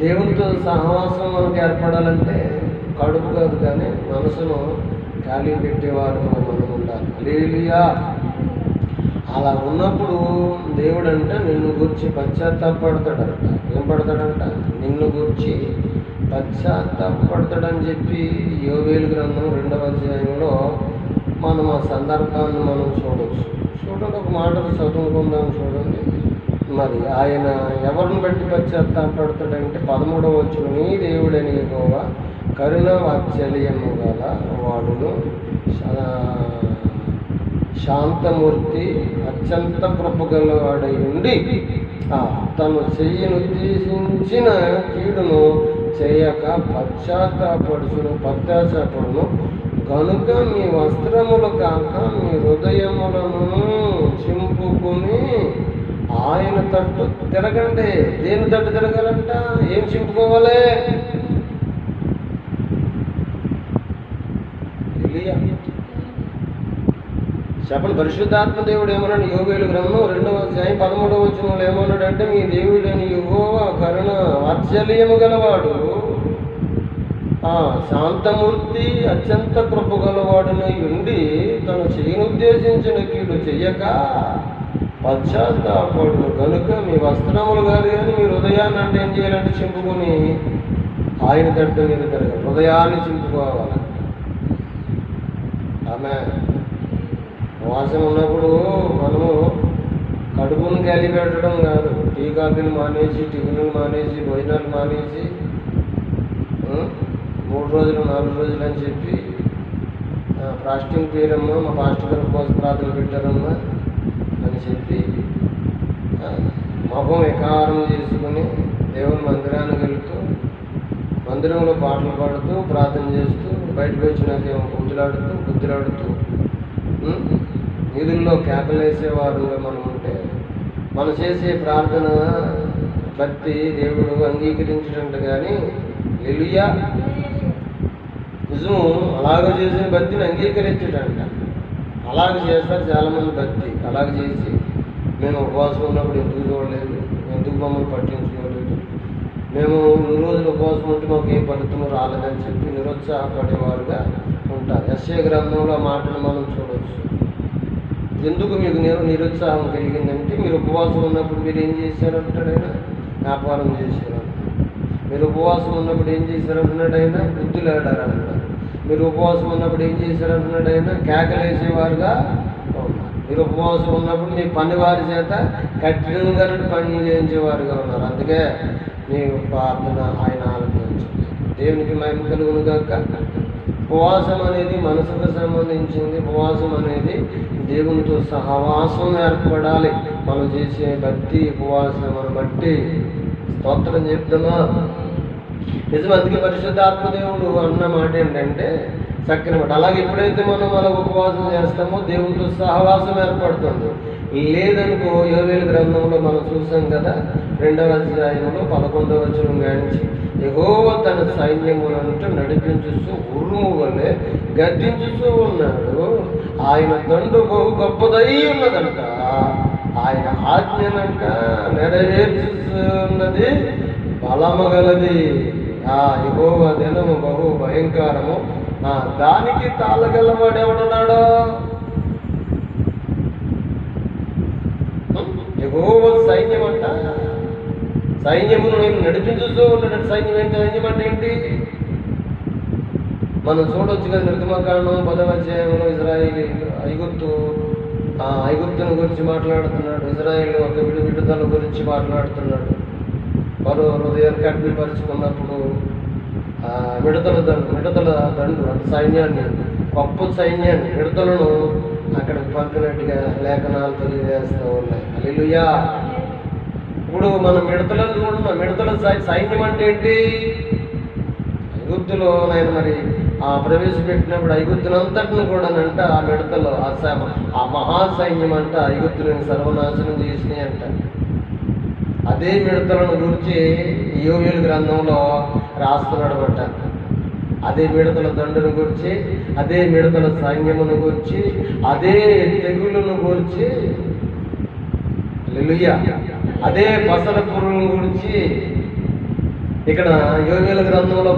దేవునితో సహవాసం మనకు ఏర్పడాలంటే కడుపు కాదు కానీ మనసును ఖాళీ పెట్టేవారు మనం ఉండాలి. లేలియా అలా ఉన్నప్పుడు దేవుడు అంట నిన్ను గురించి పశ్చాత్తాపడతాడంట ఏం పడతాడంట? నిన్ను గురించి పశ్చాత్తాపడతాడని చెప్పి యోవేలు గ్రంథం రెండవ అధ్యాయంలో మనం ఆ సందర్భాన్ని మనం చూడవచ్చు చూడండి ఒక మాటలు చదువుకుందాం చూడండి. మరి ఆయన ఎవరిని బట్టి పశ్చాత్తాపడతాడంటే పదమూడవ వచ్చిన నీ దేవుడని గోవా కరుణ వాత్సల్యము గల వాడును. శాంతమూర్తి అత్యంత కృపగలవాడై ఉండి ఆ, తను చెయ్యను ఉద్దేశించిన కీడును చేయక పశ్చాత్తాపడుచును పశ్చాత్తాపడును. కనుక మీ వస్త్రములు కాక మీ హృదయములను చింపుకుని ఆయన తట్టు తిరగండి. దేని తట్టు తిరగాలంట? ఏం చింపుకోవాలి? చెప్పండి పరిశుద్ధాత్మ దేవుడు ఏమన్నాడు? యోగేలు గ్రంథం రెండవ అధ్యాయం పదమూడవ వచనంలో ఏమన్నాడు అంటే మీ దేవుడని యుగోవ కరుణ వాత్సల్యము గలవాడు ఆ శాంతమూర్తి అత్యంత కృప గలవాడునై ఉండి తను చేయనుద్దేశించిన కీడు చెయ్యక పశ్చాత్తాపడు కనుక మీ వస్త్రములు కాదు కానీ మీ హృదయాన్ని అంటే ఏం చేయాలంటే చింపుకొని ఆయన తట్టు మీద తిరగ హృదయాన్ని చింపుకోవాలి. ఆమె వాసన ఉన్నప్పుడు మనము కడుపును కలిగి పెట్టడం కాదు. టీ కాఫీలు మానేసి టిఫిన్లు మానేసి భోజనాలు మానేసి మూడు రోజులు నాలుగు రోజులు అని చెప్పి ఫాస్టింగ్ పేరమ్మా మా పాస్టర్ గారు కోసం ప్రార్థన పెట్టారమ్మా. అని చెప్పి మొహం వికారం చేసుకుని దేవుని మందిరానికి వెళుతూ మందిరంలో పాటలు పాడుతూ ప్రార్థన చేస్తూ బయటకు వచ్చినాకేమో గుద్దులాడుతూ గుద్దులాడుతూ ఉం? కేకలు వేసేవారుగా మనం ఉంటే మనం చేసే ప్రార్థన భక్తి దేవుడు అంగీకరించినట్టు కానీ ఎలుయా నిజము అలాగ చేసిన భక్తిని అంగీకరించడంట అలాగ చేస్తారు చాలామంది భక్తి. అలాగ చేసి మేము ఉపవాసం ఉన్నప్పుడు ఎందుకు చూడలేదు ఎందుకు మమ్మల్ని పట్టించుకోలేదు? మేము ఇన్ని రోజులు ఉపవాసం ఉంటే మాకు ఏ ఫలితం రాలేదని చెప్పి నిరుత్సాహపడేవారుగా ఉంటారు. ఎస్ఏ గ్రంథంలో ఆ మాటలు మనం చూడవచ్చు ఎందుకు మీకు నేను నిరుత్సాహం కలిగిందంటే మీరు ఉపవాసం ఉన్నప్పుడు మీరు ఏం చేశారు అంటాడు ఆయన? వ్యాపారం చేశారు మీరు ఉపవాసం ఉన్నప్పుడు ఏం చేశారు అంటున్నాడు ఆయన? బుద్ధులు ఆడారు మీరు ఉపవాసం ఉన్నప్పుడు ఏం చేశారు ఆయన? కేకలేసేవారుగా? ఉన్నారు మీరు ఉపవాసం ఉన్నప్పుడు మీ పని వారి చేత కఠినంగా పని చేయించేవారుగా ఉన్నారు. అందుకే మీ ప్రార్థన ఆయన ఆలోచించండి దేవునికి మహిమ కలుగును కాక ఉపవాసం అనేది మనసుకు సంబంధించింది. ఉపవాసం అనేది దేవునితో సహవాసం ఏర్పడాలి. మనం చేసే భక్తి ఉపవాసం బట్టి స్తోత్రం చెప్తామా నిజం అందుకే పరిశుద్ధాత్మదేవుడు అన్న మాట ఏంటంటే చక్కని మాట. అలాగే ఎప్పుడైతే మనం అలా ఉపవాసం చేస్తామో దేవుడితో సహవాసం ఏర్పడుతుంది. లేదనుకో యోవేలు గ్రంథంలో మనం చూసాం కదా రెండవ అధ్యాయంలో పదకొండవ వచనం గానించి ఎగోవ తన సైన్యములంటూ నడిపించుస్తూ ఉరుము వలె గద్దించుతూ ఉన్నాడు. ఆయన దండు బహు గొప్పదై ఉన్నదంట. ఆయన ఆజ్ఞనంట నెరవేర్చుతున్నది బలమగలది. ఆ ఎగోవ దినము బహు భయంకరము. ఆ దానికి తాళగలవాడు ఎవడన్నాడు? ఎగోవ సైన్యం అంట సైన్యమును నేను నడిపించుతూ ఉన్నాడు సైన్యం ఏంటి? సైన్యం అంటే ఏంటి? మనం చూడొచ్చు కదా నిర్గమకాండం పదవ ఇజ్రాయిల్ ఐగుప్తు. ఆ ఐగుప్తుని గురించి మాట్లాడుతున్నాడు. ఇజ్రాయిల్ ఒక విడు విడుదల గురించి మాట్లాడుతున్నాడు. మరో హృదయాన్ని కట్టిపరుచుకున్నప్పుడు ఆ దండు విడతల దండు అంటే సైన్యాన్ని గొప్ప సైన్యాన్ని విడతలను అక్కడికి పంపినట్టుగా లేఖనాలు తెలియజేస్తూ ఉన్నాయి. అల్లుయా ఇప్పుడు మనం మిడతలను చూడున్నాం మిడతల సై- సైన్యం అంటే ఏంటి? ఐగుప్తులో నేను మరి ఆ ప్రవేశపెట్టినప్పుడు ఐగుప్తునంతటిని కూడా అంట ఆ మిడతలు ఆ స- ఆ మహాసైన్యం అంట ఐగుప్తులను సర్వనాశనం చేసినాయి అంట. అదే మిడతలను గురించి యోవేలు గ్రంథంలో రాస్తున్నాడు అంట అదే మిడతల దండును గురించి అదే మిడతల సైన్యమును గురించి అదే తెగుళ్ళను గురించి హల్లెలూయా. అదే పసల పురుగుల గురించి ఇక్కడ యోగేల గ్రంథంలో